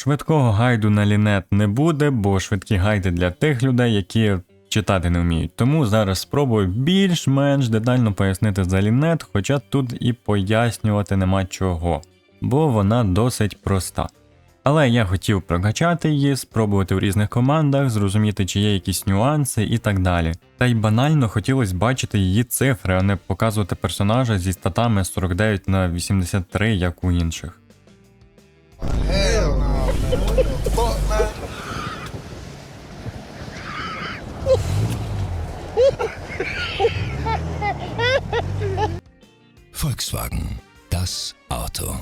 Швидкого гайду на лінет не буде, бо швидкі гайди для тих людей, які читати не вміють. Тому зараз спробую більш-менш детально пояснити за лінет, хоча тут і пояснювати нема чого, бо вона досить проста. Але я хотів прокачати її, спробувати в різних командах, зрозуміти, чи є якісь нюанси і так далі. Та й банально хотілося бачити її цифри, а не показувати персонажа зі статами 49 на 83, як у інших. Volkswagen. Das Auto.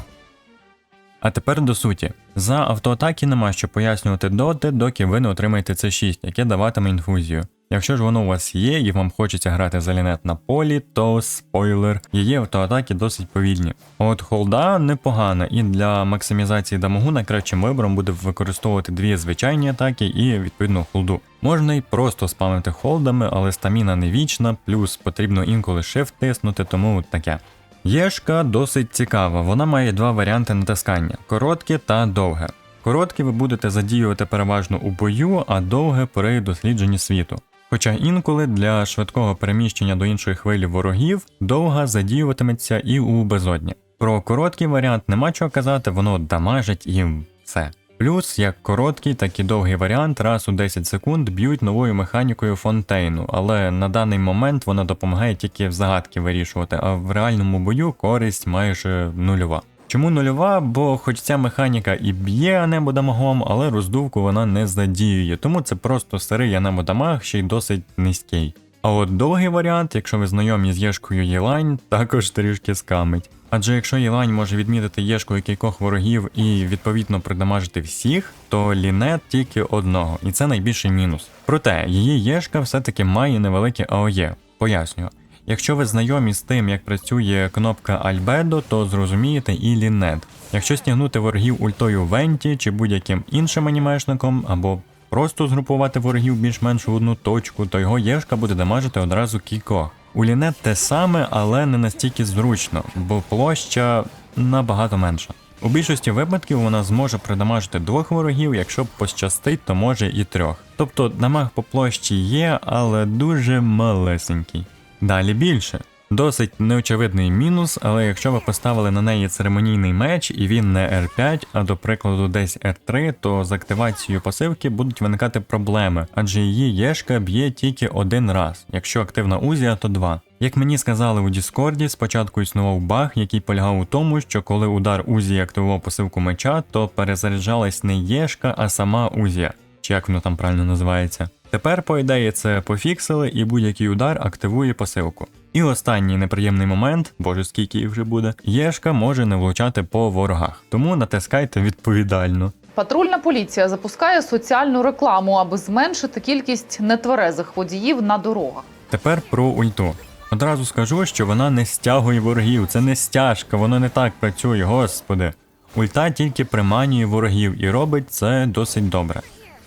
А тепер до суті. За автоатаки нема що пояснювати доти, доки ви не отримаєте C6, яке даватиме інфузію. Якщо ж воно у вас є і вам хочеться грати за лінет на полі, то спойлер, її автоатаки досить повільні. От холда непогана, і для максимізації дамагу найкращим вибором буде використовувати дві звичайні атаки і відповідно холду. Можна й просто спамити холдами, але стаміна не вічна, плюс потрібно інколи shift тиснути, тому таке. Єшка досить цікава, вона має два варіанти натискання: коротке та довге. Коротке ви будете задіювати переважно у бою, а довге при дослідженні світу. Хоча інколи для швидкого переміщення до іншої хвилі ворогів довга задіюватиметься і у безодні. Про короткий варіант нема чого казати, воно дамажить і все. Плюс як короткий, так і довгий варіант раз у 10 секунд б'ють новою механікою фонтейну, але на даний момент вона допомагає тільки в загадки вирішувати, а в реальному бою користь майже нульова. Чому нульова? Бо хоч ця механіка і б'є анемодамагом, але роздувку вона не задіює, тому це просто старий анемодамаг, ще й досить низький. А от довгий варіант, якщо ви знайомі з Єшкою Єлань, також трішки скамить. Адже якщо Єлань може відмітити Єшкою кількох ворогів і відповідно придамажити всіх, то лінет тільки одного, і це найбільший мінус. Проте її Єшка все-таки має невелике АОЄ. Пояснюю. Якщо ви знайомі з тим, як працює кнопка Альбедо, то зрозумієте і лінет. Якщо стягнути ворогів ультою Венті чи будь-яким іншим анімешником, або просто згрупувати ворогів більш-менш в одну точку, то його єшка буде дамажити одразу кількох. У лінет те саме, але не настільки зручно, бо площа набагато менша. У більшості випадків вона зможе придамажити двох ворогів, якщо пощастить, то може і трьох. Тобто дамаг по площі є, але дуже малесенький. Далі більше. Досить неочевидний мінус, але якщо ви поставили на неї церемонійний меч і він не R5, а до прикладу десь R3, то з активацією пасивки будуть виникати проблеми, адже її єшка б'є тільки один раз, якщо активна узія, то два. Як мені сказали у Діскорді, спочатку існував баг, який полягав у тому, що коли удар Узії активував пасивку меча, то перезаряджалась не єшка, а сама Узія, чи як воно там правильно називається. Тепер, по ідеї, це пофіксили, і будь-який удар активує пасивку. І останній неприємний момент, боже скільки їх вже буде, єшка може не влучати по ворогах, тому натискайте відповідально. Патрульна поліція запускає соціальну рекламу, аби зменшити кількість нетверезих водіїв на дорогах. Тепер про ульту. Одразу скажу, що вона не стягує ворогів, це не стяжка, воно не так працює, господи. Ульта тільки приманює ворогів і робить це досить добре.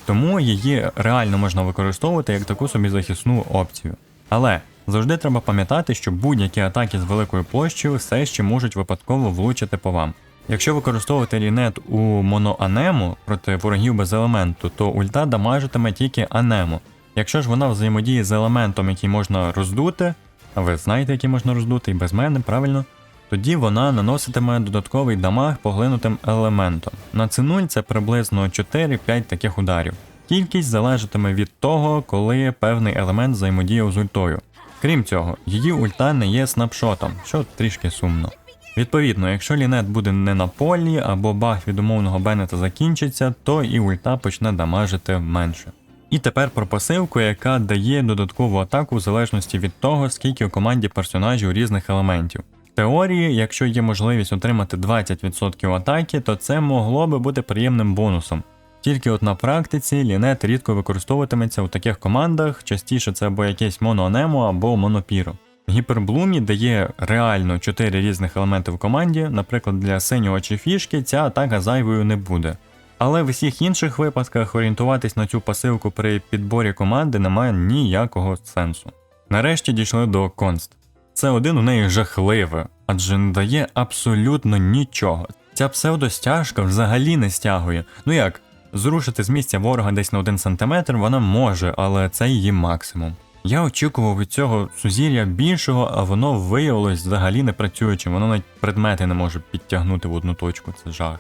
Тому її реально можна використовувати як таку собі захисну опцію. Але завжди треба пам'ятати, що будь-які атаки з великою площею все ще можуть випадково влучити по вам. Якщо використовувати лінет у моноанему проти ворогів без елементу, то ульта дамажитиме тільки анему. Якщо ж вона взаємодіє з елементом, який можна роздути, а ви знаєте, який можна роздути, і без мене, правильно, тоді вона наноситиме додатковий дамаг поглинутим елементом. На C0 це приблизно 4-5 таких ударів. Кількість залежатиме від того, коли певний елемент взаємодіяв з ультою. Крім цього, її ульта не є снапшотом, що трішки сумно. Відповідно, якщо лінет буде не на полі або баг від умовного Беннета закінчиться, то і ульта почне дамажити менше. І тепер про пасивку, яка дає додаткову атаку в залежності від того, скільки у команді персонажів різних елементів. Теорії, якщо є можливість отримати 20% атаки, то це могло би бути приємним бонусом. Тільки от на практиці лінет рідко використовуватиметься у таких командах, частіше це або якесь моноанемо, або монопіро. Гіперблумі дає реально 4 різних елементи в команді, наприклад, для синього чи фішки ця атака зайвою не буде. Але в усіх інших випадках орієнтуватись на цю пасивку при підборі команди немає ніякого сенсу. Нарешті дійшли до конст. Це один у неї жахливе, адже не дає абсолютно нічого. Ця псевдостяжка взагалі не стягує. Ну як, зрушити з місця ворога десь на 1 см вона може, але це її максимум. Я очікував від цього сузір'я більшого, а воно виявилось взагалі не працюючим, воно навіть предмети не може підтягнути в одну точку, це жах.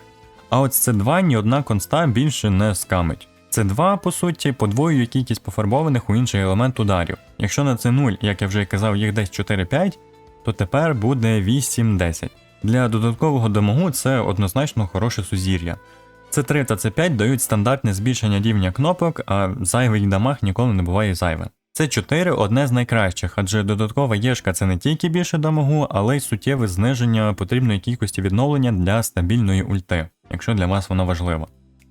А от це 2 ні одна конста більше не скамить. Це 2, по суті, подвоює кількість пофарбованих у інший елемент ударів. Якщо на це 0, як я вже казав, їх десь 4-5, то тепер буде 8-10. Для додаткового дамагу це однозначно хороше сузір'я. Це 3 та це 5 дають стандартне збільшення рівня кнопок, а зайвий дамаг ніколи не буває зайвим. Це 4 одне з найкращих, адже додаткова єшка це не тільки більше дамагу, але й суттєве зниження потрібної кількості відновлення для стабільної ульти, якщо для вас воно важливо.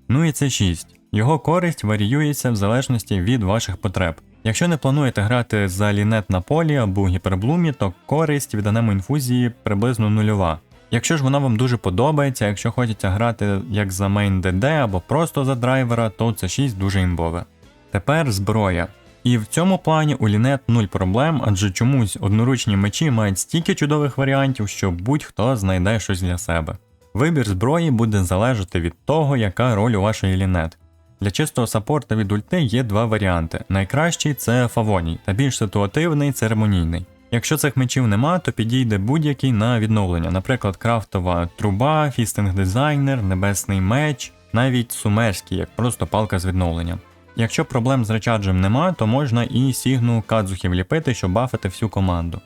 Ну і це 6. Його користь варіюється в залежності від ваших потреб. Якщо не плануєте грати за лінет на полі або гіперблумі, то користь від анемо-інфузії приблизно нульова. Якщо ж вона вам дуже подобається, якщо хочеться грати як за мейн ДД або просто за драйвера, то це 6 дуже імбове. Тепер зброя. І в цьому плані у лінет нуль проблем, адже чомусь одноручні мечі мають стільки чудових варіантів, що будь-хто знайде щось для себе. Вибір зброї буде залежати від того, яка роль у вашої лінет. Для чистого саппорта від ульти є два варіанти. Найкращий це фавоній, та більш ситуативний церемонійний. Якщо цих мечів нема, то підійде будь-який на відновлення, наприклад, крафтова труба, фістинг дизайнер, небесний меч, навіть сумерський, як просто палка з відновлення. Якщо проблем з речаджем нема, то можна і сігну кадзухів ліпити, щоб бафити всю команду.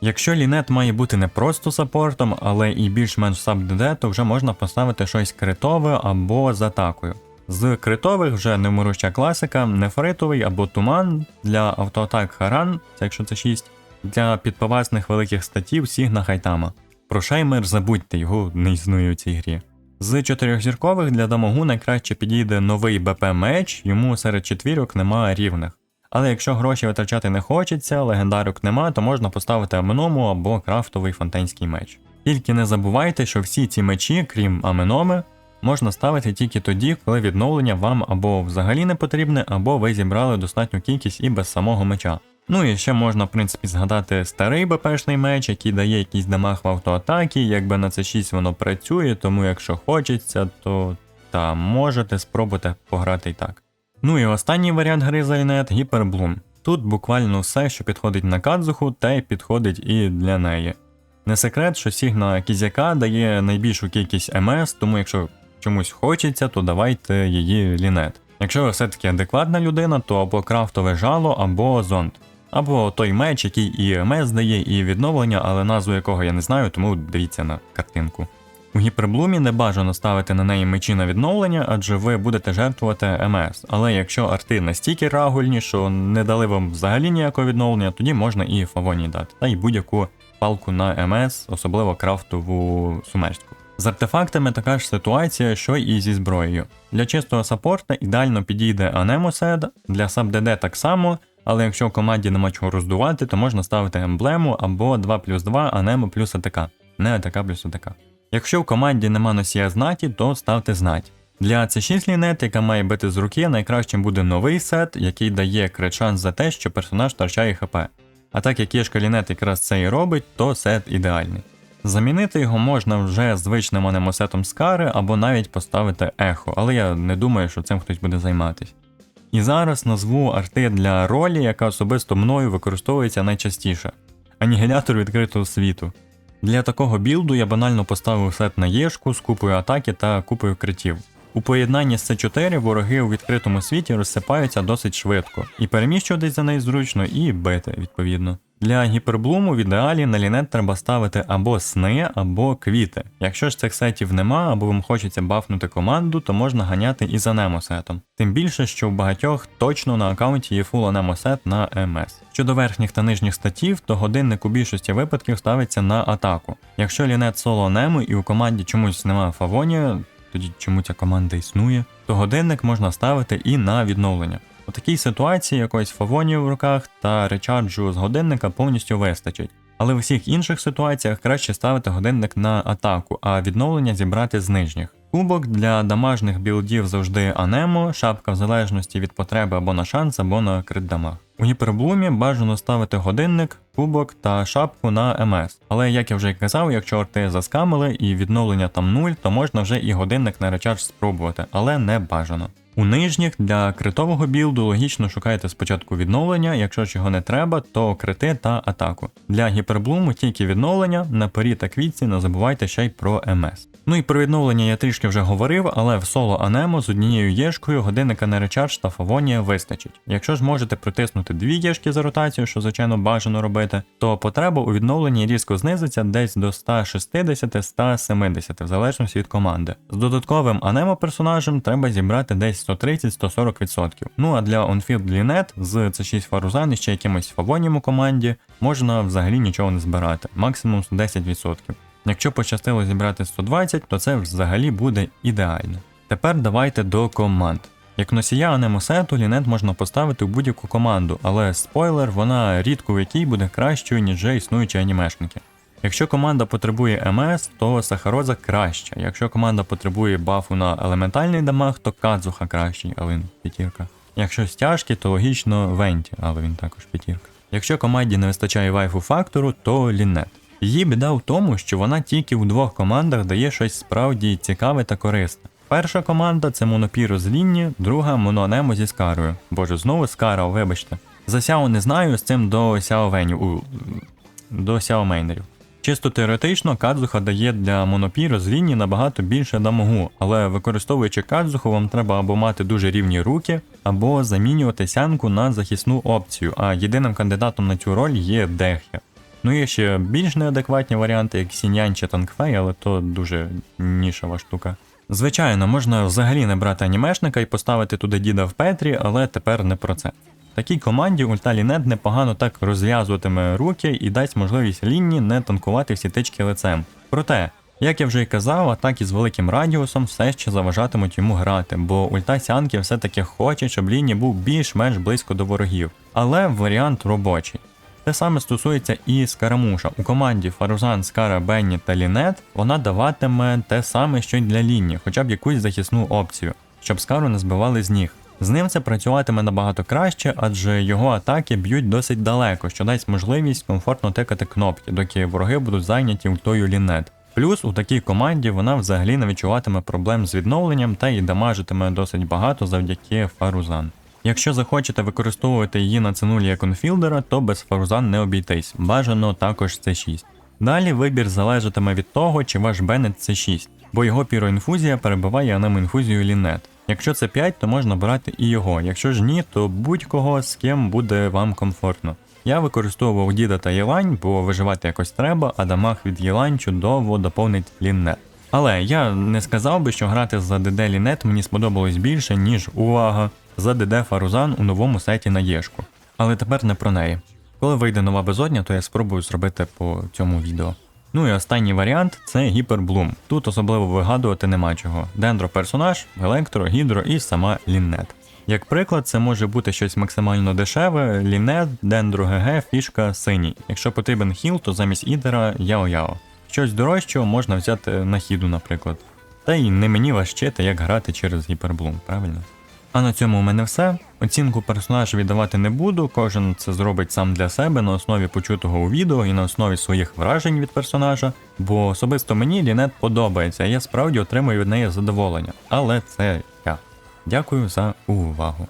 Якщо лінет має бути не просто саппортом, але і більш-менш саб-ДД, то вже можна поставити щось критове або з атакою. З критових вже невмируща класика, нефритовий або туман для автоатак Харан, якщо це 6, для підповасних великих статів Сігна Хайтама. Про шеймер забудьте, його не існує у цій грі. З чотирьохзіркових для дамагу найкраще підійде новий БП меч, йому серед четвірок немає рівних. Але якщо гроші витрачати не хочеться, легендарок нема, то можна поставити аменому або крафтовий фонтанський меч. Тільки не забувайте, що всі ці мечі, крім аменоми, можна ставити тільки тоді, коли відновлення вам або взагалі не потрібне, або ви зібрали достатню кількість і без самого меча. Ну і ще можна, в принципі, згадати старий БПшний меч, який дає якийсь дамаг в автоатакі, якби на це 6 воно працює, тому якщо хочеться, то та можете спробувати пограти і так. Ну і останній варіант гри за Гіперблум. Тут буквально все, що підходить на кадзуху, те підходить і для неї. Не секрет, що Сігна Кізяка дає найбільшу кількість МС, тому якщо чомусь хочеться, то давайте її лінет. Якщо ви все-таки адекватна людина, то або крафтове жало, або зонд. Або той меч, який і МС дає, і відновлення, але назву якого я не знаю, тому дивіться на картинку. У гіперблумі не бажано ставити на неї мечі на відновлення, адже ви будете жертвувати МС. Але якщо арти настільки рагульні, що не дали вам взагалі ніякого відновлення, тоді можна і фавоні дати, та й будь-яку палку на МС, особливо крафтову сумерську. З артефактами така ж ситуація, що і зі зброєю. Для чистого саппорта ідеально підійде Анемосед, для саб-ДД так само, але якщо в команді нема чого роздувати, то можна ставити емблему або 2 плюс 2 Анемо плюс АТК, не АТК плюс АТК. Якщо в команді нема носія знаті, то ставте знать. Для C6 лінет, яка має бити з руки, найкращим буде новий сет, який дає крит шанс за те, що персонаж втрачає ХП. А так як Єшка лінет якраз це і робить, то сет ідеальний. Замінити його можна вже звичним анемосетом Скари або навіть поставити ехо, але я не думаю, що цим хтось буде займатися. І зараз назву арти для ролі, яка особисто мною використовується найчастіше анігілятор відкритого світу. Для такого білду я банально поставив сет на єшку з купою атаки та купою критів. У поєднанні з С4 вороги у відкритому світі розсипаються досить швидко, і переміщуватись за неї зручно, і бити, відповідно. Для гіперблуму в ідеалі на лінет треба ставити або сни, або квіти. Якщо ж цих сетів нема, або вам хочеться бафнути команду, то можна ганяти і за немосетом. Тим більше, що в багатьох точно на аккаунті є фул анемосет на МС. Щодо верхніх та нижніх статів, то годинник у більшості випадків ставиться на атаку. Якщо лінет соло нему і у команді чомусь немає фавонія, тоді чому ця команда існує, то годинник можна ставити і на відновлення. У такій ситуації якоїсь фавонію в руках та речарджу з годинника повністю вистачить. Але в усіх інших ситуаціях краще ставити годинник на атаку, а відновлення зібрати з нижніх. Кубок для дамажних білдів завжди анемо, шапка в залежності від потреби або на шанс, або на крит дамаг. У гіперблумі бажано ставити годинник, кубок та шапку на МС. Але як я вже й казав, якщо арти заскамили і відновлення там 0, то можна вже і годинник на речардж спробувати, але не бажано. У нижніх для критового білду логічно шукайте спочатку відновлення, якщо ж його не треба, то крити та атаку. Для гіперблуму тільки відновлення, на пері та квітці не забувайте ще й про МС. Ну і про відновлення я трішки вже говорив, але в соло Анемо з однією єшкою годинника на речардж та фавонія вистачить. Якщо ж можете притиснути дві єшки за ротацію, що звичайно бажано робити, то потреба у відновленні різко знизиться десь до 160-170 в залежності від команди. З додатковим анемо персонажем треба зібрати десь 130-140%. Ну а для Onfield Linet з C6 Фарузан і ще якимось фавонієм у команді можна взагалі нічого не збирати, максимум 10%. Якщо пощастило зібрати 120, то це взагалі буде ідеально. Тепер давайте до команд. Як носія анемосету, лінет можна поставити у будь-яку команду, але спойлер, вона рідко в якій буде кращою, ніж вже існуючі анімешники. Якщо команда потребує МС, то Сахароза краща. Якщо команда потребує бафу на елементальний дамаг, то Кадзуха кращий, але він п'ятірка. Якщо стяжки, то логічно Венті, але він також п'ятірка. Якщо команді не вистачає вайфу фактору, то лінет. Її біда в тому, що вона тільки у двох командах дає щось справді цікаве та корисне. Перша команда це Монопіро з Лінні, друга Мононемо зі Скарою. Боже, знову Скара, вибачте. За Сяо не знаю, з цим до Сяовеню. У, до Сяо Мейнерів. Чисто теоретично, Кадзуха дає для Монопіро з лінії набагато більше дамагу, але використовуючи Кадзуху, вам треба або мати дуже рівні руки, або замінювати сянку на захисну опцію, а єдиним кандидатом на цю роль є Дехя. Ну є ще більш неадекватні варіанти, як Сіньян чи Танкфей, але то дуже нішова штука. Звичайно, можна взагалі не брати анімешника і поставити туди діда в Петрі, але тепер не про це. Такій команді Ульталінет непогано так розв'язуватиме руки і дасть можливість лінні не танкувати всі тички лицем. Проте, як я вже й казав, атаки з великим радіусом все ще заважатимуть йому грати, бо ульта Сянки все-таки хоче, щоб лінні був більш-менш близько до ворогів. Але варіант робочий. Те саме стосується і Скарамуша. У команді Фарузан, Скара, Бенні та Лінет вона даватиме те саме, що й для Лінні, хоча б якусь захисну опцію, щоб Скару не збивали з ніг. З ним це працюватиме набагато краще, адже його атаки б'ють досить далеко, що дасть можливість комфортно тикати кнопки, доки вороги будуть зайняті ультою Лінет. Плюс у такій команді вона взагалі не відчуватиме проблем з відновленням та й дамажитиме досить багато завдяки Фарузан. Якщо захочете використовувати її на цинулі як конфілдера, то без фарузан не обійтись. Бажано також C6. Далі вибір залежатиме від того, чи ваш Беннет C6, бо його піроінфузія перебиває анемінфузію лінет. Якщо це 5, то можна брати і його. Якщо ж ні, то будь-кого з ким буде вам комфортно. Я використовував Діда та Єлань, бо виживати якось треба, а дамаг від Єлань чудово доповнить лінет. Але я не сказав би, що грати за ДД Лінет мені сподобалось більше, ніж увага, за ДД Фарузан у новому сеті на Єшку. Але тепер не про неї. Коли вийде нова безодня, то я спробую зробити по цьому відео. Ну і останній варіант це гіперблум. Тут особливо вигадувати нема чого. Дендро персонаж, електро, гідро і сама лінет. Як приклад, це може бути щось максимально дешеве, лінет, дендро ГГ, фішка, синій. Якщо потрібен хіл, то замість ідера яо-яо. Щось дорожчого можна взяти на хіду, наприклад. Та й не мені вас вчити, як грати через гіперблум, правильно? А на цьому у мене все. Оцінку персонажа віддавати не буду, кожен це зробить сам для себе на основі почутого у відео і на основі своїх вражень від персонажа, бо особисто мені Лінет подобається, і я справді отримую від неї задоволення. Але це я. Дякую за увагу.